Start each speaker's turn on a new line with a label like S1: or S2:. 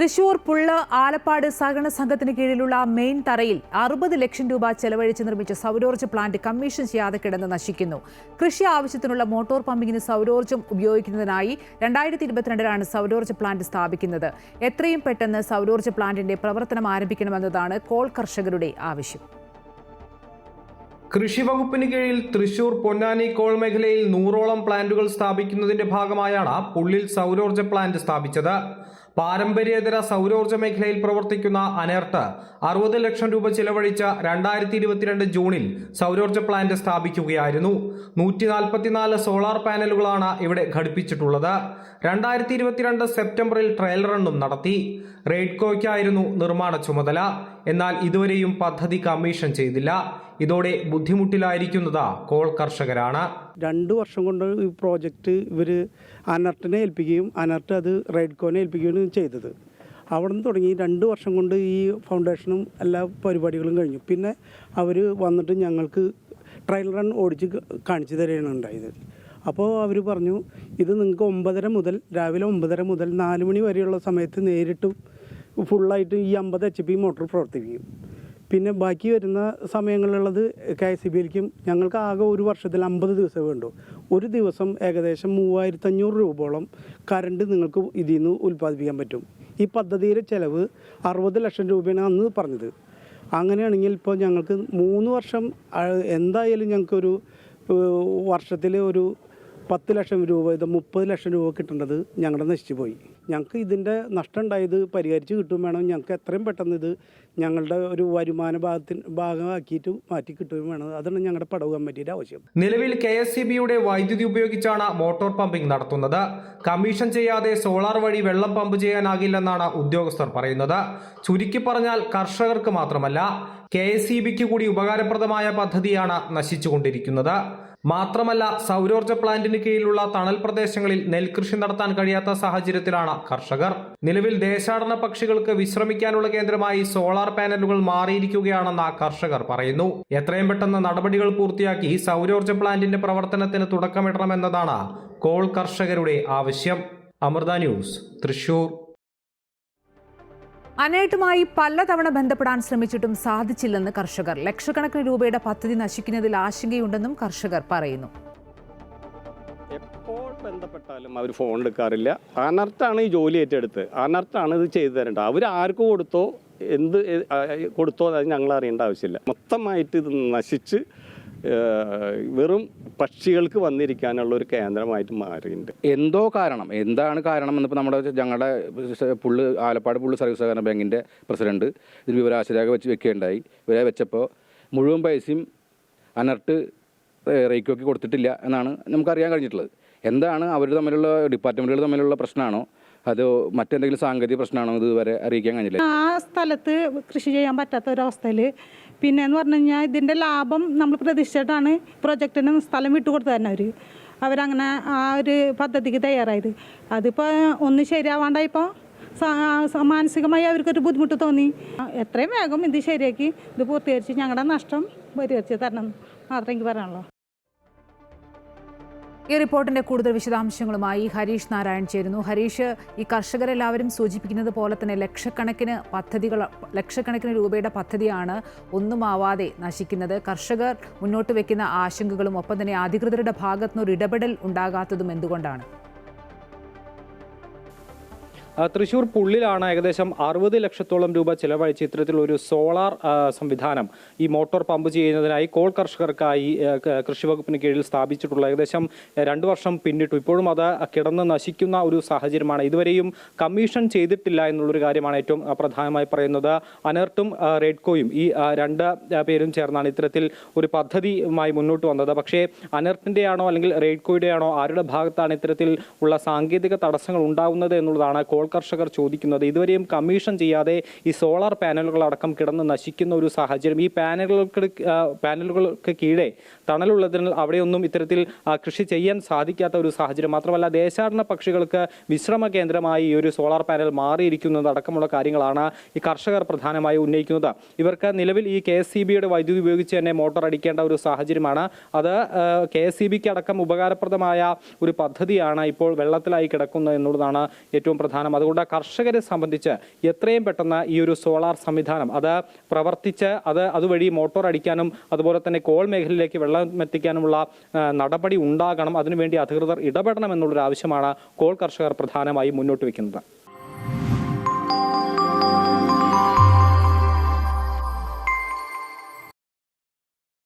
S1: തൃശൂർ പുള്ള ആലപ്പാട് സഹകരണ സംഘത്തിന് കീഴിലുള്ള മെയിൻ തറയിൽ അറുപത് ലക്ഷം രൂപ ചെലവഴിച്ച് നിർമ്മിച്ച സൗരോർജ പ്ലാന്റ് കമ്മീഷൻ ചെയ്യാതെ കിടന്ന് നശിക്കുന്നു. കൃഷി ആവശ്യത്തിനുള്ള മോട്ടോർ പമ്പിങ്ങിന് സൗരോർജം ഉപയോഗിക്കുന്നതിനായി രണ്ടായിരത്തി ഇരുപത്തിരണ്ടിലാണ് സൗരോർജ പ്ലാന്റ് സ്ഥാപിക്കുന്നത്. എത്രയും പെട്ടെന്ന് സൗരോർജ പ്ലാന്റിന്റെ പ്രവർത്തനം ആരംഭിക്കണമെന്നതാണ് കോൾ കർഷകരുടെ ആവശ്യം.
S2: കൃഷി വകുപ്പിന് കീഴിൽ തൃശൂർ പൊന്നാനി കോൾ മേഖലയിൽ നൂറോളം പ്ലാന്റുകൾ സ്ഥാപിക്കുന്നതിന്റെ ഭാഗമായാണ് പുള്ളിൽ സൗരോർജ പ്ലാന്റ് സ്ഥാപിച്ചത്. പാരമ്പര്യേതര സൗരോർജ മേഖലയിൽ പ്രവർത്തിക്കുന്ന അനേർട്ട് അറുപത് ലക്ഷം രൂപ ചിലവഴിച്ച രണ്ടായിരത്തി ഇരുപത്തിരണ്ട് ജൂണിൽ സൗരോർജ പ്ലാന്റ് സ്ഥാപിക്കുകയായിരുന്നു. നൂറ്റി നാൽപ്പത്തിനാല് സോളാർ പാനലുകളാണ് ഇവിടെ ഘടിപ്പിച്ചിട്ടുള്ളത്. രണ്ടായിരത്തി ഇരുപത്തിരണ്ട് സെപ്റ്റംബറിൽ ട്രയൽ റണ്ണും നടത്തി. റെയ്ഡ്കോയ്ക്കായിരുന്നു നിർമ്മാണ ചുമതല. എന്നാൽ ഇതുവരെയും പദ്ധതി കമ്മീഷൻ ചെയ്തില്ല. ഇതോടെ ബുദ്ധിമുട്ടിലായിരിക്കുന്നത് കോൾ കർഷകരാണ്.
S3: രണ്ട് വർഷം കൊണ്ട് ഈ പ്രോജക്റ്റ് ഇവർ അനർട്ടിനെ ഏൽപ്പിക്കുകയും അനർട്ട് അത് റെഡ്കോനെ ഏൽപ്പിക്കുകയും ചെയ്തത്. അവിടെ നിന്ന് തുടങ്ങി രണ്ട് വർഷം കൊണ്ട് ഈ ഫൗണ്ടേഷനും എല്ലാ പരിപാടികളും കഴിഞ്ഞു. പിന്നെ അവർ വന്നിട്ട് ഞങ്ങൾക്ക് ട്രയൽ റൺ ഓടിച്ച് കാണിച്ചു തരികയാണ് ഉണ്ടായത്. അപ്പോൾ അവർ പറഞ്ഞു ഇത് നിങ്ങൾക്ക് ഒമ്പതര മുതൽ രാവിലെ ഒമ്പതര മുതൽ നാല് മണി വരെയുള്ള സമയത്ത് നേരിട്ട് ഫുള്ളായിട്ട് ഈ അമ്പത് എച്ച് പി മോട്ടോർ പ്രവർത്തിപ്പിക്കും. പിന്നെ ബാക്കി വരുന്ന സമയങ്ങളിലുള്ളത് കെ എസ് സി ബിയിലേക്കും ഞങ്ങൾക്ക് ആകെ ഒരു വർഷത്തിൽ അമ്പത് ദിവസം വേണ്ടു. ഒരു ദിവസം ഏകദേശം മൂവായിരത്തഞ്ഞൂറ് രൂപയോളം കറണ്ട് നിങ്ങൾക്ക് ഇതിൽ നിന്ന് ഉൽപ്പാദിപ്പിക്കാൻ പറ്റും. ഈ പദ്ധതിയുടെ ചിലവ് അറുപത് ലക്ഷം രൂപയാണ് അന്ന് പറഞ്ഞത്. അങ്ങനെയാണെങ്കിൽ ഇപ്പോൾ ഞങ്ങൾക്ക് മൂന്ന് വർഷം എന്തായാലും ഞങ്ങൾക്കൊരു വർഷത്തിൽ ഒരു പത്ത് ലക്ഷം രൂപ ഇത് മുപ്പത് ലക്ഷം രൂപ കിട്ടേണ്ടത് ഞങ്ങളുടെ നശിച്ചു പോയി. ഞങ്ങൾക്ക് ഇതിന്റെ നഷ്ടം ഉണ്ടായത് പരിഹരിച്ച് കിട്ടും വേണം. ഞങ്ങൾക്ക് എത്രയും പെട്ടെന്ന് ഇത് ഞങ്ങളുടെ ഒരു വരുമാന ഭാഗത്തിന് ഭാഗമാക്കിയിട്ട് മാറ്റി കിട്ടുകയും വേണം. അതാണ് ഞങ്ങളുടെ പടവ് കമ്മിറ്റിയുടെ ആവശ്യം.
S2: നിലവിൽ കെ എസ് സി ബിയുടെ വൈദ്യുതി ഉപയോഗിച്ചാണ് മോട്ടോർ പമ്പിംഗ് നടത്തുന്നത്. കമ്മീഷൻ ചെയ്യാതെ സോളാർ വഴി വെള്ളം പമ്പ് ചെയ്യാനാകില്ലെന്നാണ് ഉദ്യോഗസ്ഥർ പറയുന്നത്. ചുരുക്കി പറഞ്ഞാൽ കർഷകർക്ക് മാത്രമല്ല കെ എസ് സി ബിക്ക് കൂടി ഉപകാരപ്രദമായ പദ്ധതിയാണ് നശിച്ചുകൊണ്ടിരിക്കുന്നത്. മാത്രമല്ല സൗരോർജ പ്ലാന്റിന് കീഴിലുള്ള തണൽ പ്രദേശങ്ങളിൽ നെൽകൃഷി നടത്താൻ കഴിയാത്ത സാഹചര്യത്തിലാണ് കർഷകർ. നിലവിൽ ദേശാടന പക്ഷികൾക്ക് വിശ്രമിക്കാനുള്ള കേന്ദ്രമായി സോളാർ പാനലുകൾ മാറിയിരിക്കുകയാണെന്ന് കർഷകർ പറയുന്നു. എത്രയും പെട്ടെന്ന് നടപടികൾ പൂർത്തിയാക്കി സൗരോർജ പ്ലാന്റിന്റെ പ്രവർത്തനത്തിന് തുടക്കമിടണമെന്നതാണ് കോൾ കർഷകരുടെ ആവശ്യം. അമൃത ന്യൂസ് തൃശൂർ.
S1: അനേട്ടുമായി പലതവണ ബന്ധപ്പെടാൻ ശ്രമിച്ചിട്ടും സാധിച്ചില്ലെന്ന് കർഷകർ. ലക്ഷക്കണക്കിന് രൂപയുടെ പദ്ധതി നശിക്കുന്നതിൽ ആശങ്കയുണ്ടെന്നും കർഷകർ പറയുന്നു.
S4: എപ്പോൾ ബന്ധപ്പെട്ടാലും അവർ ഫോൺ എടുക്കാറില്ല. അനർട്ടാണ് ഈ ജോലി ഏറ്റെടുത്ത്. അനർട്ടാണ് ഇത് ചെയ്തു തരേണ്ടത്. അവർ ആർക്ക് കൊടുത്തോ എന്ത് കൊടുത്തോ അത് ഞങ്ങൾ അറിയേണ്ട ആവശ്യമില്ല. മൊത്തമായിട്ട് ഇത് നശിച്ച് വെറും പക്ഷികൾക്ക് വന്നിരിക്കാനുള്ള ഒരു കേന്ദ്രമായിട്ട് മാറിയിട്ടുണ്ട്.
S5: എന്തോ കാരണം എന്താണ് കാരണം എന്നിപ്പോൾ നമ്മുടെ ഞങ്ങളുടെ പുള്ള് ആലപ്പാട് പുള്ള് സർവീസ് സഹകരണ ബാങ്കിന്റെ പ്രസിഡന്റ് ഇതിന് വിവരാശരേഖ വെച്ച് വെക്കുകയുണ്ടായി ഇവരെ വെച്ചപ്പോൾ മുഴുവൻ പൈസയും അനർട്ട് റേക്കോക്ക് കൊടുത്തിട്ടില്ല എന്നാണ് നമുക്കറിയാൻ കഴിഞ്ഞിട്ടുള്ളത്. എന്താണ് അവർ തമ്മിലുള്ള ഡിപ്പാർട്ട്മെന്റുകൾ തമ്മിലുള്ള പ്രശ്നമാണോ അതോ മറ്റെന്തെങ്കിലും സാങ്കേതിക പ്രശ്നമാണോ ഇതുവരെ അറിയിക്കാൻ കഴിഞ്ഞില്ല?
S6: ആ സ്ഥലത്ത് കൃഷി ചെയ്യാൻ പറ്റാത്ത ഒരവസ്ഥയിൽ പിന്നെ എന്ന് പറഞ്ഞു കഴിഞ്ഞാൽ ഇതിന്റെ ലാഭം നമ്മൾ പ്രതീക്ഷിച്ചിട്ടാണ് പ്രൊജക്റ്റിന് സ്ഥലം വിട്ടു കൊടുത്തു തന്നെ അവർ അവരങ്ങനെ ആ ഒരു പദ്ധതിക്ക് തയ്യാറായത്. അതിപ്പോൾ ഒന്ന് ശരിയാവാണ്ടായപ്പോൾ മാനസികമായി അവർക്കൊരു ബുദ്ധിമുട്ട് തോന്നി. എത്രയും വേഗം ഇത് ശരിയാക്കി ഇത് പൂർത്തീകരിച്ച് ഞങ്ങളുടെ നഷ്ടം പരിഹരിച്ച് തരണം മാത്രം എനിക്ക് പറയാനുള്ളൂ.
S1: ഈ റിപ്പോർട്ടിന്റെ കൂടുതൽ വിശദാംശങ്ങളുമായി ഹരീഷ് നാരായൺ ചേരുന്നു. ഹരീഷ് ഈ കർഷകരെല്ലാവരും സൂചിപ്പിക്കുന്നത് പോലെ തന്നെ ലക്ഷക്കണക്കിന് പദ്ധതികൾ ലക്ഷക്കണക്കിന് രൂപയുടെ പദ്ധതിയാണ് ഒന്നുമാവാതെ നശിക്കുന്നത്. കർഷകർ മുന്നോട്ട് വെക്കുന്ന ആശങ്കകളും ഒപ്പം തന്നെ അധികൃതരുടെ ഭാഗത്തുനിന്ന് ഒരു ഇടപെടൽ ഉണ്ടാകാത്തതും എന്തുകൊണ്ടാണ്?
S2: ആ, തൃശൂർ പുള്ളിലാണ് ഏകദേശം അറുപത് ലക്ഷത്തോളം രൂപ ചിലവഴിച്ച് ഇത്തരത്തിലൊരു സോളാർ സംവിധാനം ഈ മോട്ടോർ പമ്പ് ചെയ്യുന്നതിനായി കോൾ കർഷകർക്കായി കൃഷിവകുപ്പിന് കൃഷി വകുപ്പിന് കീഴിൽ സ്ഥാപിച്ചിട്ടുള്ള ഏകദേശം രണ്ട് വർഷം പിന്നിട്ടു. ഇപ്പോഴും അത് കിടന്ന് നശിക്കുന്ന ഒരു സാഹചര്യമാണ്. ഇതുവരെയും കമ്മീഷൻ ചെയ്തിട്ടില്ല എന്നുള്ളൊരു കാര്യമാണ് ഏറ്റവും പ്രധാനമായി പറയുന്നത്. അനർട്ടും റെഡ്കോയും ഈ രണ്ട് പേരും ചേർന്നാണ് ഇത്തരത്തിൽ ഒരു പദ്ധതിയുമായി മുന്നോട്ട് വന്നത്. പക്ഷേ അനർട്ടിന്റെ ആണോ അല്ലെങ്കിൽ റെഡ്കോയുടെ ആണോ ആരുടെ ഭാഗത്താണ് ഇത്തരത്തിൽ ഉള്ള സാങ്കേതിക തടസ്സങ്ങൾ ഉണ്ടാകുന്നത് എന്നുള്ളതാണ് കോൾ കർഷകർ ചോദിക്കുന്നത്. ഇതുവരെയും കമ്മീഷൻ ചെയ്യാതെ ഈ സോളാർ പാനലുകൾ അടക്കം കിടന്ന് നശിക്കുന്ന ഒരു സാഹചര്യം. ഈ പാനലുകൾക്ക് പാനലുകൾക്ക് കീഴെ തണലുള്ളതിനാൽ അവിടെയൊന്നും ഇത്തരത്തിൽ കൃഷി ചെയ്യാൻ സാധിക്കാത്ത ഒരു സാഹചര്യം. മാത്രമല്ല ദേശാടന പക്ഷികൾക്ക് വിശ്രമ കേന്ദ്രമായി ഈ ഒരു സോളാർ പാനൽ മാറിയിരിക്കുന്നത് അടക്കമുള്ള കാര്യങ്ങളാണ് ഈ കർഷകർ പ്രധാനമായി ഉന്നയിക്കുന്നത്. ഇവർക്ക് നിലവിൽ ഈ കെ എസ് സി ബിയുടെ വൈദ്യുതി ഉപയോഗിച്ച് തന്നെ മോട്ടോർ അടിക്കേണ്ട ഒരു സാഹചര്യമാണ്. അത് കെ എസ് സി ബിക്ക് അടക്കം ഉപകാരപ്രദമായ ഒരു പദ്ധതിയാണ് ഇപ്പോൾ വെള്ളത്തിലായി കിടക്കുന്നത് എന്നുള്ളതാണ് ഏറ്റവും പ്രധാനം അതുകൊണ്ട് കർഷകരെ സംബന്ധിച്ച് എത്രയും പെട്ടെന്ന് ഈ ഒരു സോളാർ സംവിധാനം അത് പ്രവർത്തിച്ച് അത് അതുവഴി മോട്ടോർ അടിക്കാനും അതുപോലെ തന്നെ കോൾ മേഖലയിലേക്ക് വെള്ളം എത്തിക്കാനുമുള്ള നടപടി ഉണ്ടാകണം. അതിനുവേണ്ടി അധികൃതർ ഇടപെടണം എന്നുള്ളൊരു ആവശ്യമാണ് കോൾ കർഷകർ പ്രധാനമായും മുന്നോട്ട് വയ്ക്കുന്നത്